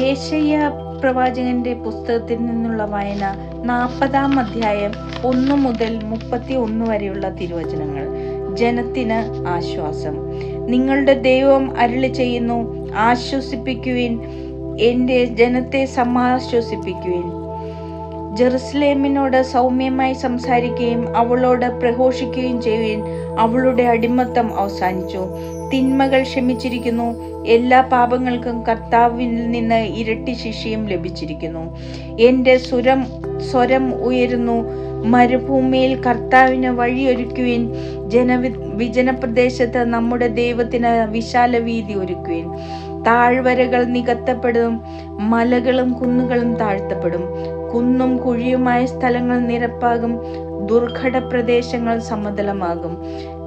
യേശയ്യ പ്രവാചകന്റെ പുസ്തകത്തിൽ നിന്നുള്ള വായന നാൽപ്പതാം അധ്യായം ഒന്നു മുതൽ മുപ്പത്തി ഒന്ന് വരെയുള്ള തിരുവചനങ്ങൾ. ജനത്തിന് ആശ്വാസം. നിങ്ങളുടെ ദൈവം അരുളി ചെയ്യുന്നു ആശ്വസിപ്പിക്കുവിൻ എന്റെ ജനത്തെ സമാശ്വസിപ്പിക്കുവിൻ. ജെറുസലേമിനോട് സൗമ്യമായി സംസാരിക്കുകയും അവളോട് പ്രഘോഷിക്കുകയും ചെയ്യുകയും അവളുടെ അടിമത്തം അവസാനിച്ചു. തിന്മകൾ ക്ഷമിച്ചിരിക്കുന്നു എല്ലാ പാപങ്ങൾക്കും കർത്താവിൽ നിന്ന് ഇരട്ടി ശിക്ഷയും ലഭിച്ചിരിക്കുന്നു. എന്റെ സ്വരം സ്വരം ഉയരുന്നു. മരുഭൂമിയിൽ കർത്താവിന് വഴിയൊരുക്കുവിൻ. ജനവി വിജനപ്രദേശത്ത് നമ്മുടെ ദൈവത്തിന് വിശാല വീതി ഒരുക്കുവിൻ. താഴ്വരകൾ നികത്തപ്പെടും. മലകളും കുന്നുകളും താഴ്ത്തപ്പെടും. കുന്നും കുഴിയുമായ സ്ഥലങ്ങൾ നിരപ്പാകും ദുർഘട പ്രദേശങ്ങൾ സമതലമാകും.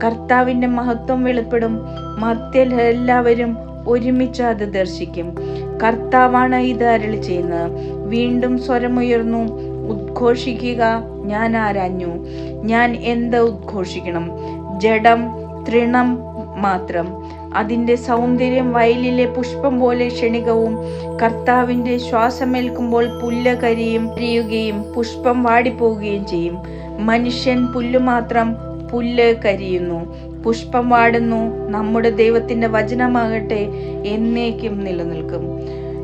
കർത്താവിന്റെ മഹത്വം വെളിപ്പെടും മർത്യരെല്ലാവരും ഒരുമിച്ച് അത് ദർശിക്കും. കർത്താവാണ് ഇത് അരളി ചെയ്യുന്നത്. വീണ്ടും സ്വരമുയർന്നു ഉദ്ഘോഷിക്കുക ഞാൻ ആരാഞ്ഞു? ഞാൻ എന്ത് ഉദ്ഘോഷിക്കണം? ജഡം തൃണം മാത്രം. അതിന്റെ സൗന്ദര്യം വയലിലെ പുഷ്പം പോലെ ക്ഷണികവും കർത്താവിന്റെ ശ്വാസമേൽക്കുമ്പോൾ പുല്ല് കരിയും കരിയുകയും പുഷ്പം വാടിപ്പോവുകയും ചെയ്യും. മനുഷ്യൻ പുല്ലു മാത്രം പുല്ല് കരിയുന്നു. പുഷ്പം വാടുന്നു. നമ്മുടെ ദൈവത്തിന്റെ വചനമാകട്ടെ എന്നേക്കും നിലനിൽക്കും.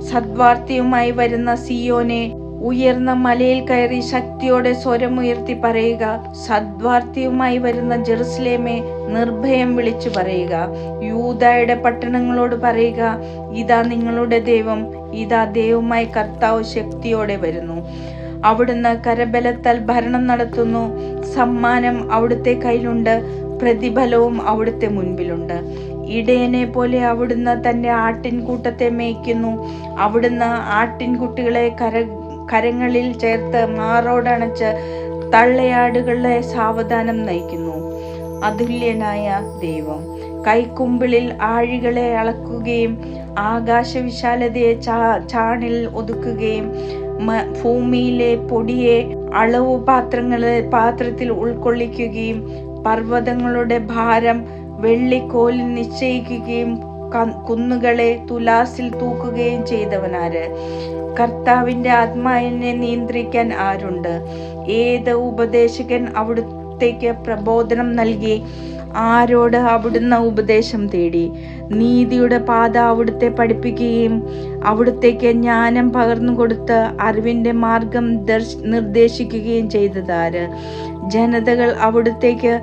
സദ്വാർത്തയുമായി വരുന്ന സിയോനെ ഉയർന്ന മലയിൽ കയറി ശക്തിയോടെ സ്വരമുയർത്തി പറയുക സദ്വാർത്തിയുമായി വരുന്ന ജെറുസലേമെ നിർഭയം വിളിച്ചു പറയുക യൂതായുടെ പട്ടണങ്ങളോട് പറയുക ഇതാ നിങ്ങളുടെ ദൈവം ഇതാ ദൈവമായി കർത്താവ് ശക്തിയോടെ വരുന്നു. അവിടുന്ന് കരബലത്താൽ ഭരണം നടത്തുന്നു. സമ്മാനം അവിടുത്തെ കയ്യിലുണ്ട് പ്രതിഫലവും അവിടുത്തെ മുൻപിലുണ്ട്. ഇടയനെ പോലെ അവിടുന്ന് തന്റെ ആട്ടിൻകൂട്ടത്തെ മേയ്ക്കുന്നു. അവിടുന്ന് ആട്ടിൻകുട്ടികളെ കര കരങ്ങളിൽ ചേർത്ത് മാറോടണച്ച് തള്ളയാടുകളെ സാവധാനം നയിക്കുന്നു. അതുല്യനായ ദൈവം കൈക്കുമ്പിളിൽ ആഴികളെ അളക്കുകയും ആകാശവിശാലതയെ ചാ ചാണിൽ ഒതുക്കുകയും ഭൂമിയിലെ പൊടിയെ അളവു പാത്രങ്ങളെ പാത്രത്തിൽ ഉൾക്കൊള്ളിക്കുകയും പർവതങ്ങളുടെ ഭാരം വെള്ളിക്കോലിൽ നിശ്ചയിക്കുകയും കുന്നുകളെ തുലാസിൽ തൂക്കുകയും ചെയ്തവനാര്? കർത്താവിന്റെ ആത്മാവിനെ നിയന്ത്രിക്കാൻ ആരുണ്ട്? ഏത് ഉപദേശകൻ അവിടുത്തേക്ക് പ്രബോധനം നൽകി? ആരോട് അവിടുന്ന് ഉപദേശം തേടി? നീതിയുടെ പാത അവിടുത്തെ പഠിപ്പിക്കുകയും അവിടുത്തേക്ക് ജ്ഞാനം പകർന്നു കൊടുത്ത് അറിവിന്റെ മാർഗം നിർദ്ദേശിക്കുകയും ചെയ്തതാര് ജനതകൾ അവിടുത്തേക്ക്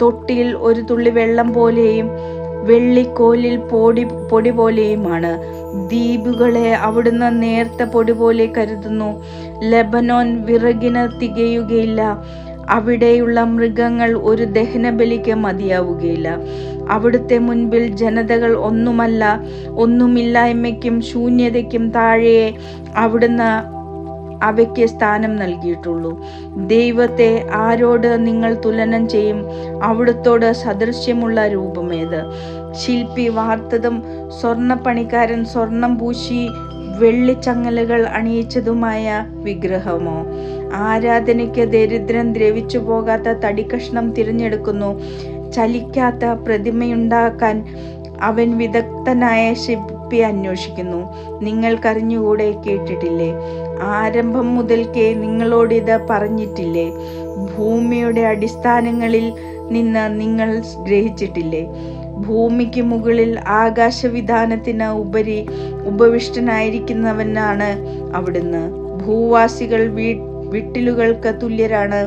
തൊട്ടിയിൽ ഒരു തുള്ളി വെള്ളം പോലെയും വെള്ളിക്കോലിൽ പൊടി പൊടി പോലെയുമാണ് ദ്വീപുകളെ അവിടുന്ന് നേർത്ത പൊടി പോലെ കരുതുന്നു. ലബനോൻ വിറകിന് തികയുകയില്ല. അവിടെയുള്ള മൃഗങ്ങൾ ഒരു ദഹനബലിക്ക് മതിയാവുകയില്ല. അവിടുത്തെ മുൻപിൽ ജനതകൾ ഒന്നുമല്ല ഒന്നുമില്ലായ്മയ്ക്കും ശൂന്യതയ്ക്കും താഴെ അവിടുന്ന് അവയ്ക്ക് സ്ഥാനം നൽകിയിട്ടുള്ളൂ. ദൈവത്തെ ആരോട് നിങ്ങൾ തുലനം ചെയ്യും? അവിടുത്തോട് സദൃശ്യമുള്ള രൂപമേത്? ശില്പി വാർത്തതും സ്വർണപ്പണിക്കാരൻ സ്വർണം പൂശി വെള്ളിച്ചങ്ങലുകൾ അണിയിച്ചതുമായ വിഗ്രഹമോ? ആരാധനയ്ക്ക് ദരിദ്രൻ ദ്രവിച്ചു പോകാത്ത തടിക്കഷ്ണം തിരഞ്ഞെടുക്കുന്നു. ചലിക്കാത്ത പ്രതിമയുണ്ടാക്കാൻ അവൻ വിദഗ്ധനായ ശില്പി അന്വേഷിക്കുന്നു. നിങ്ങൾക്കറിഞ്ഞുകൂടെ കേട്ടിട്ടില്ലേ? ആരംഭം മുതൽക്കേ നിങ്ങളോടിത് പറഞ്ഞിട്ടില്ലേ? ഭൂമിയുടെ അടിസ്ഥാനങ്ങളിൽ നിന്ന് നിങ്ങൾ ഗ്രഹിച്ചിട്ടില്ലേ? ഭൂമിക്ക് മുകളിൽ ആകാശവിധാനത്തിന് ഉപരി ഉപവിഷ്ടനായിരിക്കുന്നവനാണ് അവിടുന്ന്. ഭൂവാസികൾ വീ വിട്ടിലുകൾക്ക് തുല്യരാണ്.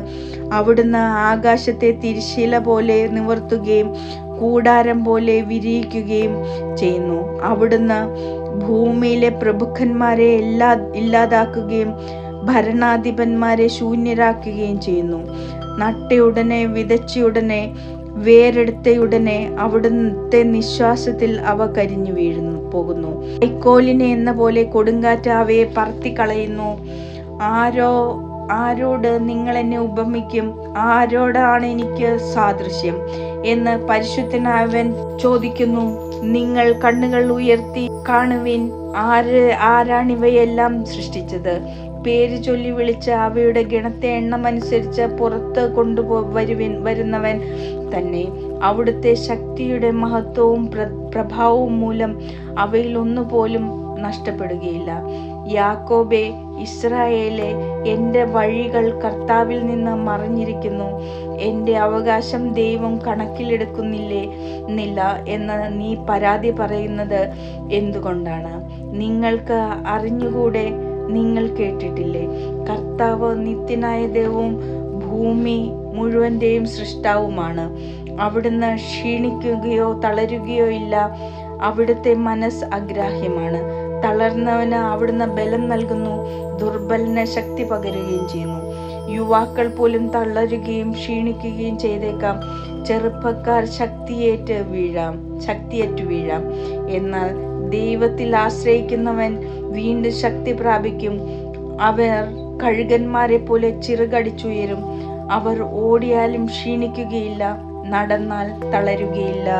അവിടുന്ന് ആകാശത്തെ തിരിശീല പോലെ നിവർത്തുകയും കൂടാരം പോലെ വിരിയിക്കുകയും ചെയ്യുന്നു. അവിടുന്ന് ഭൂമിയിലെ പ്രഭുക്കന്മാരെ എല്ലാ ഇല്ലാതാക്കുകയും ഭരണാധിപന്മാരെ ശൂന്യരാക്കുകയും ചെയ്യുന്നു. നട്ടയുടനെ വിതച്ചയുടനെ വേരെടുത്തയുടനെ അവിടുത്തെ നിശ്വാസത്തിൽ അവ കരിഞ്ഞു വീഴുന്നു പോകുന്നു. കൈക്കോലിനെ എന്ന പോലെ കൊടുങ്കാറ്റ് അവയെ പറത്തിക്കളയുന്നു. ആരോ ആരോട് നിങ്ങൾ എന്നെ ഉപമിക്കും? ആരോടാണ് എനിക്ക് സാദൃശ്യം? എന്ന് പരിശുദ്ധനായവൻ ചോദിക്കുന്നു. നിങ്ങൾ കണ്ണുകൾ ഉയർത്തി കാണുവിൻ ആര് ആരാണിവയെല്ലാം സൃഷ്ടിച്ചത്? പേര് ചൊല്ലി വിളിച്ച് അവയുടെ ഗണത്തെ എണ്ണമനുസരിച്ച് പുറത്ത് കൊണ്ടുപോ വരുവിൻ വരുന്നവൻ തന്നെ. അവിടുത്തെ ശക്തിയുടെ മഹത്വവും പ്രഭാവവും മൂലം അവയിൽ ഒന്നുപോലും നഷ്ടപ്പെടുകയില്ല. യാക്കോബെ ഇസ്രായേലെ എന്റെ വഴികൾ കർത്താവിൽ നിന്ന് മറിഞ്ഞിരിക്കുന്നു. എന്റെ അവകാശം ദൈവം കണക്കിലെടുക്കുന്നില്ലേ? എന്നില്ല എന്ന് നീ പരാതി പറയുന്നത് എന്തുകൊണ്ടാണ്? നിങ്ങൾക്ക് അറിഞ്ഞുകൂടെ? നിങ്ങൾ കേട്ടിട്ടില്ലേ? കർത്താവ് നിത്യനായ ദൈവവും ഭൂമി മുഴുവന്റെയും സൃഷ്ടാവുമാണ്. അവിടുന്ന് ക്ഷീണിക്കുകയോ തളരുകയോ ഇല്ല. അവിടുത്തെ മനസ്സ് അഗ്രാഹ്യമാണ്. തളർന്നവന് അവിടുന്ന് ബലം നൽകുന്നു ദുർബലന ശക്തി പകരുകയും ചെയ്യുന്നു. യുവാക്കൾ പോലും തളരുകയും ക്ഷീണിക്കുകയും ചെയ്തേക്കാം. ചെറുപ്പക്കാർ ശക്തിയേറ്റ് വീഴാം ശക്തിയേറ്റു വീഴാം. എന്നാൽ ദൈവത്തിൽ ആശ്രയിക്കുന്നവൻ വീണ്ടും ശക്തി പ്രാപിക്കും. അവർ കഴുകന്മാരെ പോലെ ചിറകടിച്ചുയരും. അവർ ഓടിയാലും ക്ഷീണിക്കുകയില്ല നടന്നാൽ തളരുകയില്ല.